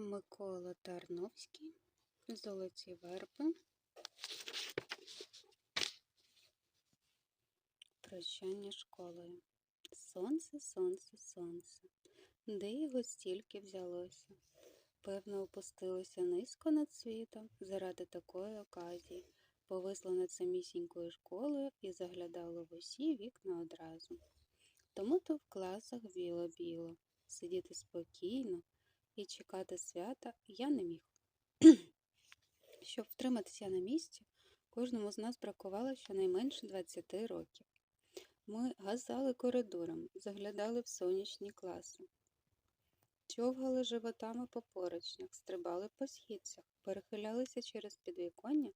Микола Тарновський, Золоті верби. Прощання школою. Сонце, сонце, сонце. Де його стільки взялося? Певно, опустилося низько над світом заради такої оказії, повисло над самісінькою школою і заглядало в усі вікна одразу. Тому то в класах біло-біло, сидіти спокійно і чекати свята я не міг. Щоб втриматися на місці, кожному з нас бракувало щонайменше 20 років. Ми газали коридором, заглядали в сонячні класи, човгали животами по поручнях, стрибали по східцях, перехилялися через підвіконня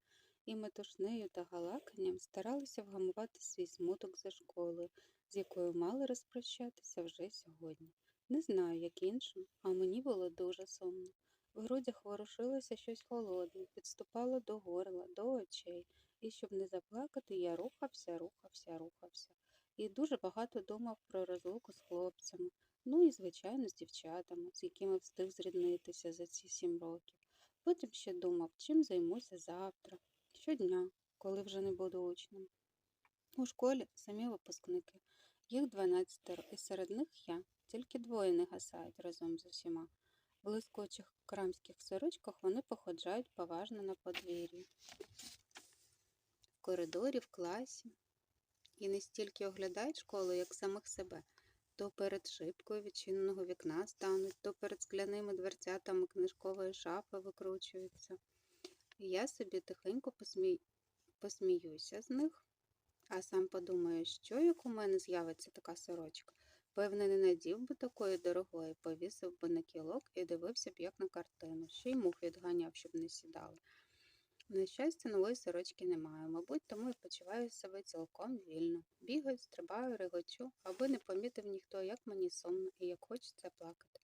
і метушнею та галаканням старалися вгамувати свій смуток за школою, з якою мали розпрощатися вже сьогодні. Не знаю, як іншим, а мені було дуже сумно. В грудях ворушилося щось холодне, підступало до горла, до очей, і щоб не заплакати, я рухався, рухався, рухався. І дуже багато думав про розлуку з хлопцями, ну і, звичайно, з дівчатами, з якими встиг зріднитися за ці сім років. Потім ще думав, чим займуся завтра, щодня, коли вже не буду учнем. У школі самі випускники, їх дванадцятеро, і серед них я, тільки двоє не гасають разом з усіма. В блискучих крамських сорочках вони походжають поважно на подвір'ї. В коридорі, в класі. І не стільки оглядають школу, як самих себе. То перед шибкою відчиненого вікна стануть, то перед скляними дверцятами книжкової шафи викручуються. Я собі тихенько посмій... посміюся з них, а сам подумаю, що як у мене з'явиться така сорочка. Певне, не надів би такої дорогої, повісив би на кілок і дивився б як на картину, ще й мух відганяв, щоб не сідали. На щастя, нової сорочки не маю, мабуть, тому і почуваю себе цілком вільно. Бігаю, стрибаю, регочу, аби не помітив ніхто, як мені сумно і як хочеться плакати.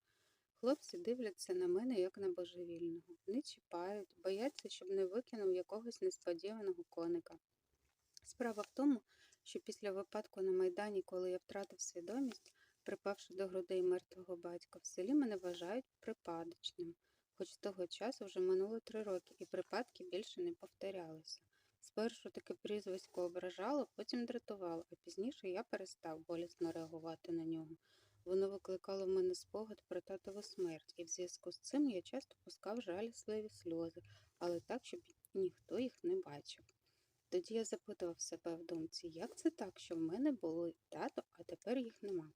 Хлопці дивляться на мене, як на божевільного, не чіпають, бояться, щоб не викинув якогось несподіваного коника. Справа в тому, що після випадку на Майдані, коли я втратив свідомість, припавши до грудей мертвого батька, в селі мене вважають припадочним, хоч з того часу вже минуло три роки, і припадки більше не повторялися. Спершу таке прізвисько ображало, потім дратувало, а пізніше я перестав болісно реагувати на нього. Воно викликало в мене спогад про татову смерть, і в зв'язку з цим я часто пускав жалісливі сльози, але так, щоб ніхто їх не бачив. Тоді я запитував себе в думці, як це так, що в мене були тато, а тепер їх нема.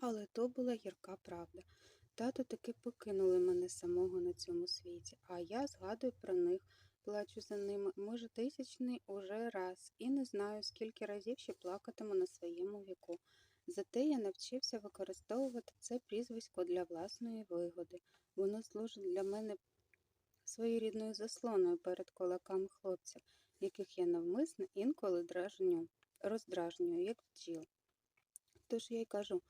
Але то була гірка правда. Тато таки покинули мене самого на цьому світі, а я згадую про них, плачу за ними, може, тисячний уже раз, і не знаю, скільки разів ще плакатиму на своєму віку. Зате я навчився використовувати це прізвисько для власної вигоди. Воно служить для мене своєрідною заслоною перед кулаками хлопців, яких я навмисно інколи дражню, роздражнюю, як бджіл. Тож я й кажу,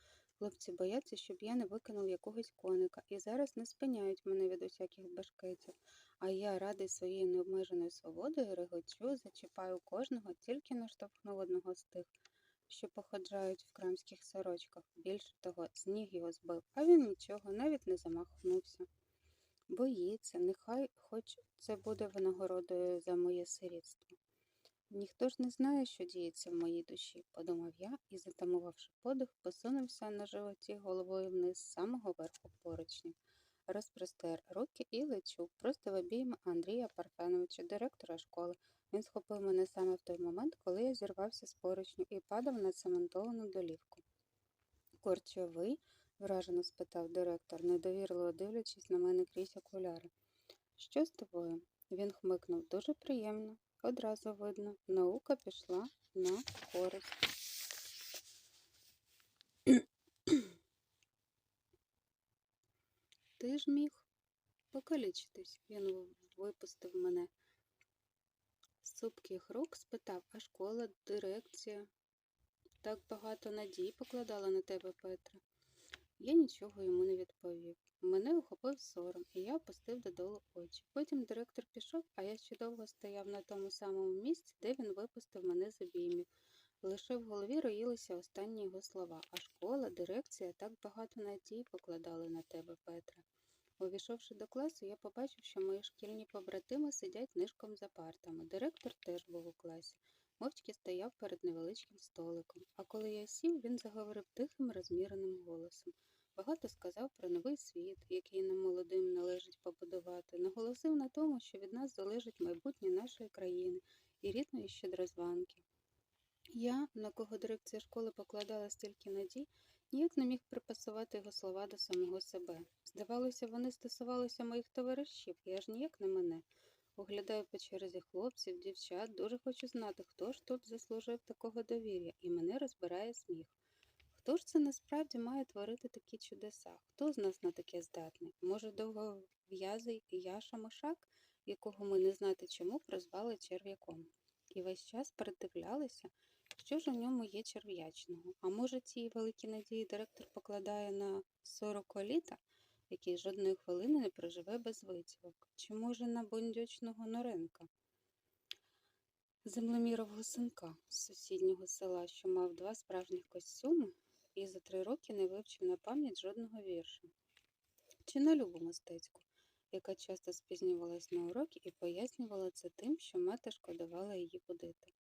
хлопці бояться, щоб я не викинув якогось коника, і зараз не спиняють мене від усяких башкетів, а я радий своєю необмеженою свободою регочу, зачіпаю кожного, тільки наштовхнув одного з тих, що походжають в крамських сорочках. Більше того, сніг його збив, а він нічого, навіть не замахнувся. Боїться, нехай хоч це буде винагородою за моє сирітство. Ніхто ж не знає, що діється в моїй душі, подумав я і, затамувавши подих, посунувся на животі головою вниз з самого верху поручня. Розпростер руки і лечу просто в обійми Андрія Парфеновича, директора школи. Він схопив мене саме в той момент, коли я зірвався з поручню і падав на цементовану долівку. Корчовий? вражено спитав директор, недовірливо дивлячись на мене крізь окуляри. Що з тобою? Він хмикнув дуже приємно. Одразу видно, наука пішла на користь. Ти ж міг покалічитись, він випустив мене. З цупких рук спитав, а школа, дирекція. Так багато надій покладала на тебе, Петре. Я нічого йому не відповів. Мене охопив сором, і я опустив додолу очі. Потім директор пішов, а я ще довго стояв на тому самому місці, де він випустив мене з обіймів. Лише в голові роїлися останні його слова, а школа, дирекція так багато надій покладали на тебе, Петре. Увійшовши до класу, я побачив, що мої шкільні побратими сидять нишком за партами. Директор теж був у класі. Мовчки стояв перед невеличким столиком. А коли я сів, він заговорив тихим, розміреним голосом. Багато сказав про новий світ, який нам молодим належить побудувати, наголосив на тому, що від нас залежить майбутнє нашої країни і рідної щедрозванки. Я, на кого дирекція школи покладала стільки надій, ніяк не міг припасувати його слова до самого себе. Здавалося, вони стосувалися моїх товаришів, і аж ніяк не мене. Оглядаю по черзі хлопців, дівчат, дуже хочу знати, хто ж тут заслужив такого довір'я, і мене розбирає сміх. Хто ж це насправді має творити такі чудеса? Хто з нас на таке здатний? Може, довгов'язий Яша Мишак, якого ми не знати чому прозвали черв'яком? І весь час передивлялися, що ж у ньому є черв'ячного. А може, ці великі надії директор покладає на сороколіта, який жодної хвилини не проживе без витівок? Чи може на бондючного Норенка? Землемірового синка з сусіднього села, що мав два справжніх костюми і за три роки не вивчив на пам'ять жодного вірша. Чи на любу мистецьку, яка часто спізнювалась на уроки і пояснювала це тим, що мати шкодувала її будити.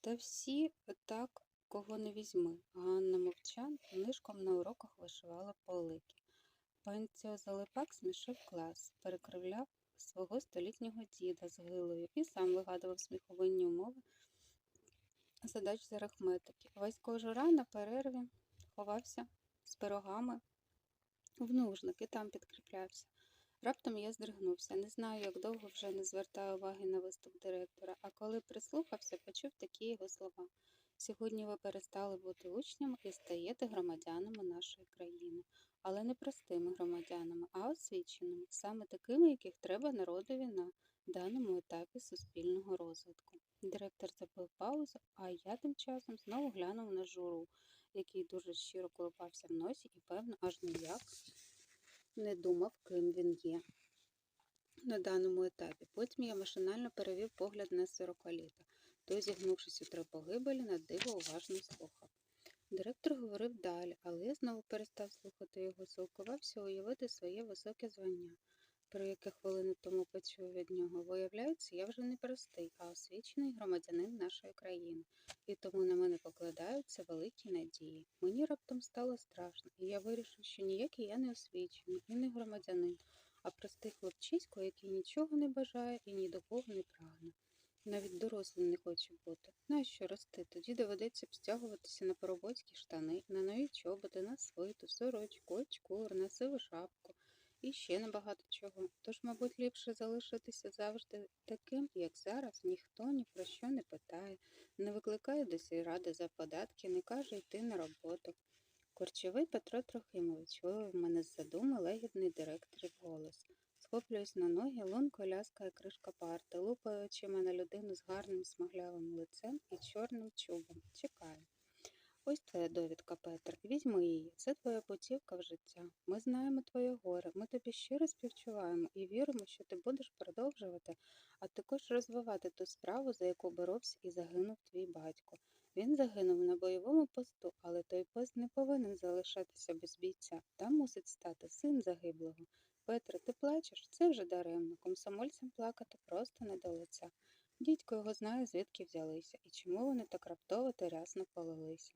Та всі так, кого не візьми. Ганна мовчан нишком на уроках вишивала полики. Панцьо Залипак смішив клас, перекривляв свого столітнього діда з гилою і сам вигадував сміховинні умови задач з арифметики. Васько жура на перерві ховався з пирогами в нужник і там підкріплявся. Раптом я здригнувся. Не знаю, як довго вже не звертаю уваги на виступ директора, а коли прислухався, почув такі його слова. Сьогодні ви перестали бути учнями і стаєте громадянами нашої країни, але не простими громадянами, а освіченими, саме такими, яких треба народові на даному етапі суспільного розвитку. Директор зробив паузу, а я тим часом знову глянув на журу, який дуже щиро колупався в носі і, певно, аж ніяк не думав, ким він є на даному етапі. Потім я машинально перевів погляд на сорокаліта. Той, зігнувшись у три погибелі, на диво уважно слухав. Директор говорив далі, але я знову перестав слухати його, силкувався уявити своє високе звання, про яке хвилину тому почув від нього. Виявляється, я вже не простий, а освічений громадянин нашої країни, і тому на мене покладаються великі надії. Мені раптом стало страшно, і я вирішив, що ніякий я не освічений і не громадянин, а простий хлопчисько, який нічого не бажає і ні до кого не прагне. Навіть дорослим не хочу бути. Нащо рости? Тоді доведеться б на поробоцькі штани, на нові чоботи, на свиту, сорочку, очкур, на сиву шапку і ще на багато чого. Тож, мабуть, ліпше залишитися завжди таким, як зараз, ніхто ні про що не питає, не викликає до сільради за податки, не каже йти на роботу. Корчовий Петро Трохимович вивів мене з задуми легідний директорів голос. Схоплююсь на ноги, лунко ляскає кришка парти, лупаю очима на людину з гарним смаглявим лицем і чорним чубом. Чекаю. Ось твоя довідка, Петр. Візьми її. Це твоя путівка в життя. Ми знаємо твоє горе. Ми тобі щиро співчуваємо і віримо, що ти будеш продовжувати, а також розвивати ту справу, за яку боровся і загинув твій батько. Він загинув на бойовому посту, але той пост не повинен залишатися без бійця. Там мусить стати син загиблого. Петре, ти плачеш? Це вже даремно. Комсомольцям плакати просто не до лиця. Дідько його знає, звідки взялися і чому вони так раптово та рясно полилися.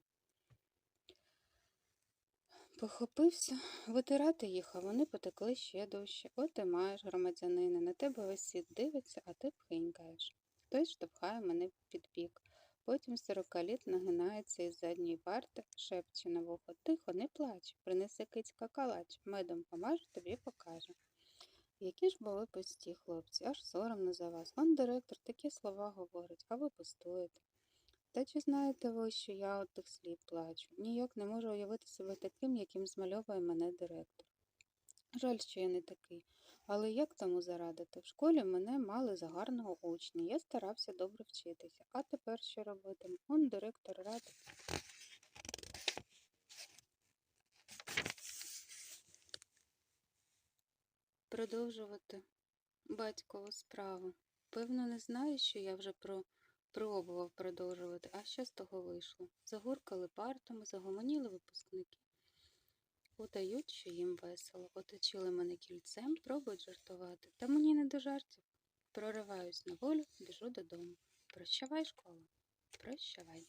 Похопився, витирати їх, а вони потекли ще дужче. От ти маєш, громадянина, на тебе весь світ дивиться, а ти пхинькаєш. Хтось штовхає мене під бік. Потім сорокаліт нагинається із задньої парти, шепче на вухо. Тихо, не плач, принеси кицька калач, медом помаже, тобі покаже. Які ж були пусті, хлопці, аж соромно за вас. Он директор такі слова говорить, а ви пустуєте. Та чи знаєте ви, що я от тих слів плачу? Ніяк не можу уявити себе таким, яким змальовує мене директор. Жаль, що я не такий. Але як тому зарадити? В школі мене мали за гарного учня. Я старався добре вчитися. А тепер що робитиму? Он директор радить. Продовжувати батькову справу. Певно, не знаю, що я вже про... пробував продовжувати, а що з того вийшло? Загуркали партами, загомоніли випускники. Удають, що їм весело, оточили мене кільцем, пробують жартувати, та мені не до жартів. Прориваюсь на волю, біжу додому. Прощавай, школа, прощавай.